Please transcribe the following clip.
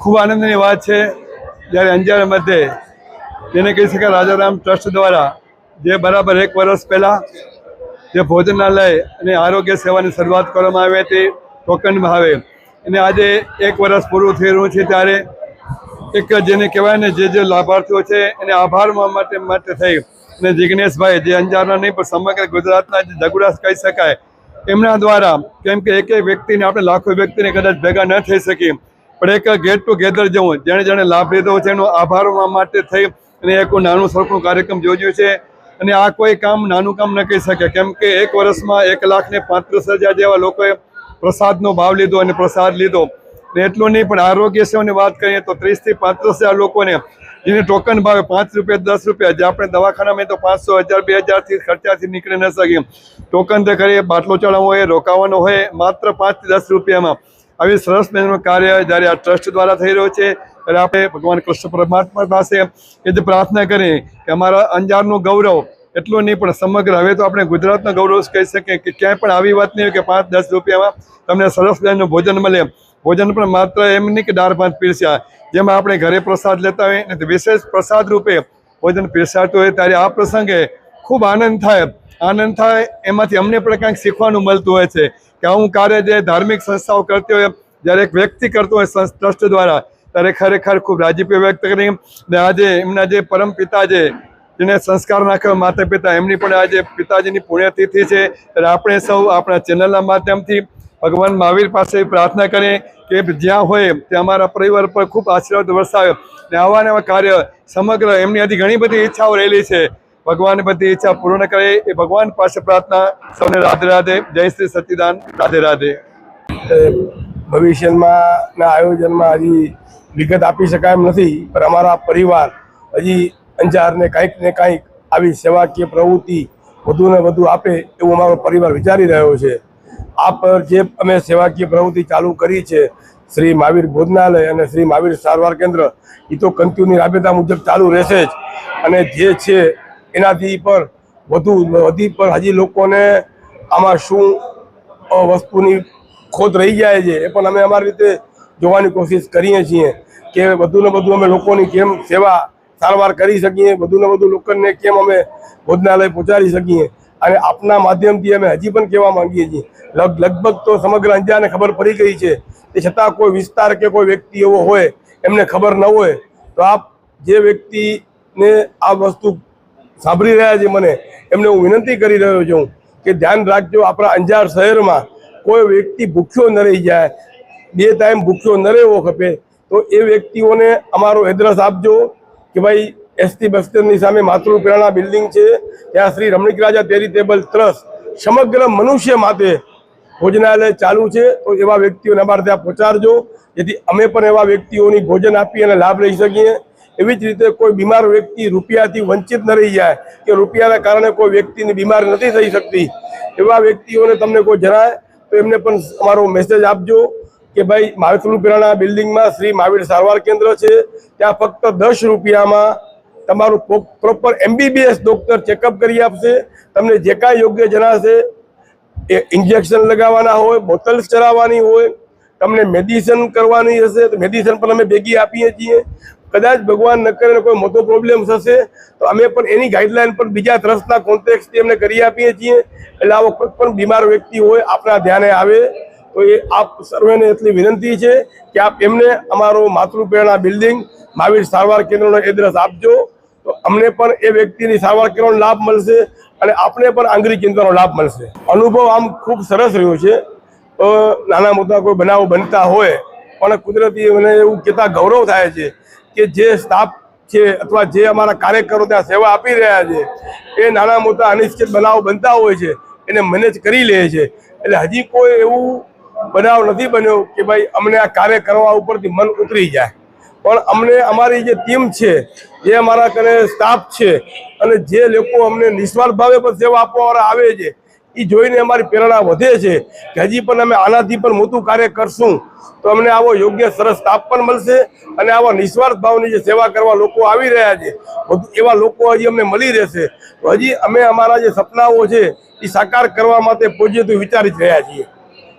ખૂબ આનંદની વાત છે. જ્યારે અંજાર મધ્યે જેને કહી શકાય રાજારામ ટ્રસ્ટ દ્વારા જે બરાબર એક વર્ષ પહેલાં જે ભોજનાલય અને આરોગ્ય સેવાની શરૂઆત કરવામાં આવી હતી ટોકન ભાવે અને આજે એક વર્ષ પૂરું થઈ રહ્યું છે ત્યારે એક જેને કહેવાય ને જે જે લાભાર્થીઓ છે એને આભાર માટે માટે થઈ. અને જિજ્ઞેશભાઈ જે અંજારના નહીં, પણ સમગ્ર ગુજરાતના જે જગુડાસ કહી શકાય, એમના દ્વારા કેમ કે એક એક વ્યક્તિને આપણે લાખો વ્યક્તિને કદાચ ભેગા ન થઈ શકીએ. પણ એક ગેટ ટુગેધર જેવું જેણે જેણે લાભ લીધો છે, એનો આભાર માટે થઈ અને એક નાનું સરખું કાર્યક્રમ યોજ્યું છે. અને આ કોઈ કામ નાનું કામ ન કહી શકે, કેમ કે એક વર્ષમાં એક લાખ ને પાંત્રીસ હજાર જેવા લોકોએ પ્રસાદનો ભાવ લીધો અને પ્રસાદ લીધો. ને એટલું નહીં, પણ આરોગ્ય સેવાની વાત કરીએ તો ત્રીસથી પાંત્રીસ હજાર લોકોને જેને ટોકન ભાવે પાંચ રૂપિયા, દસ રૂપિયા, જે આપણે દવાખાનામાં તો પાંચસો હજાર, બે હજારથી ખર્ચાથી નીકળી ન શકીએ. ટોકન તે કરીએ બાટલો ચડાવવો હોય, રોકાવાનો હોય, માત્ર પાંચથી દસ રૂપિયામાં. આવી સરસ મજાનું કાર્ય જ્યારે આ ટ્રસ્ટ દ્વારા થઈ રહ્યું છે, ત્યારે આપણે ભગવાન કૃષ્ણ પરમાત્મા પાસે એ જ પ્રાર્થના કરીએ કે અમારા અંજારનું ગૌરવ એટલું નહીં, પણ સમગ્ર હવે તો આપણે ગુજરાતનું ગૌરવ કહી શકીએ કે ક્યાંય પણ આવી વાત નહીં કે પાંચ, દસ રૂપિયામાં તમને સરસ મજાનું ભોજન મળે. ભોજન પણ માત્ર એમ નહીં કે દાળ, ભાત, પીરસ્યા. જેમાં આપણે ઘરે પ્રસાદ લેતા હોય ને વિશેષ પ્રસાદ રૂપે ભોજન પીરસાતું હોય ત્યારે આ પ્રસંગે ખૂબ આનંદ થાય. આનંદ થાય, એમાંથી અમને પણ કંઈક શીખવાનું મળતું હોય છે કે હું કાર્ય જે ધાર્મિક સંસ્થાઓ કરતી હોય, જ્યારે એક વ્યક્તિ કરતો હોય ટ્રસ્ટ દ્વારા, ત્યારે ખરેખર ખૂબ રાજીપી વ્યક્ત કરી. ને આજે એમના જે પરમ પિતા છે, જેને સંસ્કાર નાખ્યો માતા પિતા એમની પણ આજે પિતાજીની પુણ્યતિથિ છે. ત્યારે આપણે સૌ આપણા ચેનલના માધ્યમથી ભગવાન મહાવીર પાસે પ્રાર્થના કરીએ કે જ્યાં હોય, ત્યાં અમારા પરિવાર પર ખૂબ આશીર્વાદ વરસાવ્યો ને આવા ને કાર્ય સમગ્ર એમની હજી ઘણી બધી ઈચ્છાઓ રહેલી છે. ભગવાન બધી ઈચ્છા પૂર્ણ કરે, એ ભગવાન પાસે પ્રાર્થના સૌને રાધે રાધે, જય શ્રી સચિદાન, રાધે રાધે. ભવિષ્યમાં આયોજનમાં હજી વિગત આપી શકાય એમ નથી, પણ અમારા પરિવાર હજી અંજારને કાંઈક ને કાંઈક આવી સેવાકીય પ્રવૃત્તિ વધુ ને વધુ આપે એવું અમારો પરિવાર વિચારી રહ્યો છે. આ પર જે અમે સેવાકીય પ્રવૃત્તિ ચાલુ કરી છે, શ્રી મહાવીર ભોજનાલય અને શ્રી મહાવીર સારવાર કેન્દ્ર એ તો કંતિઓની રાબેતા મુજબ ચાલુ રહેશે જ. અને જે છે એનાથી પર વધુ, વધી પર હજી લોકોને આમાં શું વસ્તુની ખોટ રહી જાય છે, એ પણ અમે અમારી રીતે જોવાની કોશિશ કરીએ છીએ કે વધુ ને વધુ અમે લોકોની કેમ સેવા સારવાર કરી શકીએ વધુ ને વધુ લોકોને કેમ અમે ભોજનાલય પહોંચાડી શકીએ અને આપના માધ્યમથી અમે હજી પણ કહેવા માંગીએ છીએ. લગભગ તો સમગ્ર અંજારને ખબર પડી ગઈ છે તે છતાં કોઈ વિસ્તાર કે કોઈ વ્યક્તિ એવો હોય, એમને ખબર ન હોય, તો આપ જે વ્યક્તિને આ વસ્તુ સાંભળી રહ્યા છે મને. એમને હું વિનંતી કરી રહ્યો છું કે ધ્યાન રાખજો, આપણા અંજાર શહેરમાં કોઈ વ્યક્તિ ભૂખ્યો ન રહી જાય. બે ટાઈમ ભૂખ્યો ન રહેવો ખપે. તો એ વ્યક્તિઓને અમારો એડ્રેસ આપજો કે ભાઈ, એસટી બસ સ્ટેન્ડની સામે માતૃ પ્રેરણા બિલ્ડિંગ છે. ત્યાં શ્રી રમણીક રાજા ચેરિટેબલ ટ્રસ્ટ સમગ્ર મનુષ્ય માટે ભોજનાલય ચાલુ છે. તો એવા વ્યક્તિઓને અમારે ત્યાં પહોંચાડજો. જેથી અમે પણ એવા વ્યક્તિઓની ભોજન આપી અને લાભ લઈ શકીએ. એવી જ રીતે કોઈ બીમાર વ્યક્તિ રૂપિયાથી વંચિત ન રહી જાય કે રૂપિયાના કારણે કોઈ વ્યક્તિની બીમાર નથી થઈ શકતી, એવા વ્યક્તિઓને તમને કોઈ જણાય તો એમને પણ અમારો મેસેજ આપજો કે ભાઈ મહાવીર પ્રેરણા બિલ્ડિંગમાં શ્રી મહાવીર સારવાર કેન્દ્ર છે. ત્યાં ફક્ત દસ રૂપિયામાં તમારું પ્રોપર એમબીબીએસ ડોક્ટર ચેકઅપ કરી આપશે. તમને જે કાંઈ યોગ્ય જણાશે, એ ઇન્જેક્શન લગાવવાના હોય બોટલ્સ ચલાવવાની હોય, તમને મેડિસિન કરવાની હશે, તો મેડિસિન પણ અમે ભેગી આપીએ છીએ. કદાચ ભગવાન ન કરે કોઈ મોટો પ્રોબ્લેમ થશે, તો અમે પણ એની ગાઈડલાઈન પર બીજા ટ્રસ્ટના કોન્ટેક્ટથી અમને કરી આપીએ છીએ. એટલે આવો કોઈ પણ બીમાર વ્યક્તિ હોય, આપણા ધ્યાને આવે. તો એ આપ સર્વેને એટલી વિનંતી છે કે આપ એમને અમારો માતૃપ્રેરણા બિલ્ડિંગ મહાવીર સારવાર કેન્દ્રનો એડ્રેસ આપજો. તો અમને પણ એ વ્યક્તિની સારવાર કેન્દ્રનો લાભ મળશે અને આપણે પણ આંગરી ચિંતાનો લાભ મળશે. અનુભવ આમ ખૂબ સરસ રહ્યો છે. નાના મોટા કોઈ બનાવો બનતા હોય, પણ કુદરતી મને એવું કહેતા ગૌરવ થાય છે કે જે સ્ટાફ છે અથવા જે અમારા કાર્યકરો ત્યાં સેવા આપી રહ્યા છે, એ નાના મોટા અનિશ્ચિત બનાવો બનતા હોય છે, એને મેનેજ કરી લે છે. એટલે હજી કોઈ એવું બનાવ નથી બન્યો કે ભાઈ અમને આ કાર્ય કરવા ઉપરથી મન ઉતરી જાય. પણ અમને અમારી જે ટીમ છે, જે અમારા કને સ્ટાફ છે, અને જે લોકો અમને નિસ્વાર્થ ભાવે પણ સેવા આપવાવાળા આવે છે એ જોઈને અમારી પ્રેરણા વધે છે કે હજી પણ અમે આનાથી પણ મોટું કાર્ય કરશું. તો અમને આવો યોગ્ય સરસ તાપ પણ મળશે અને આવા નિસ્વાર્થ ભાવની જે સેવા કરવા લોકો આવી રહ્યા છે એવા લોકો હજી અમને મળી રહેશે. તો હજી અમે અમારા જે સપનાઓ છે એ સાકાર કરવા માટે પોઝિટિવ વિચારી જ રહ્યા છીએ.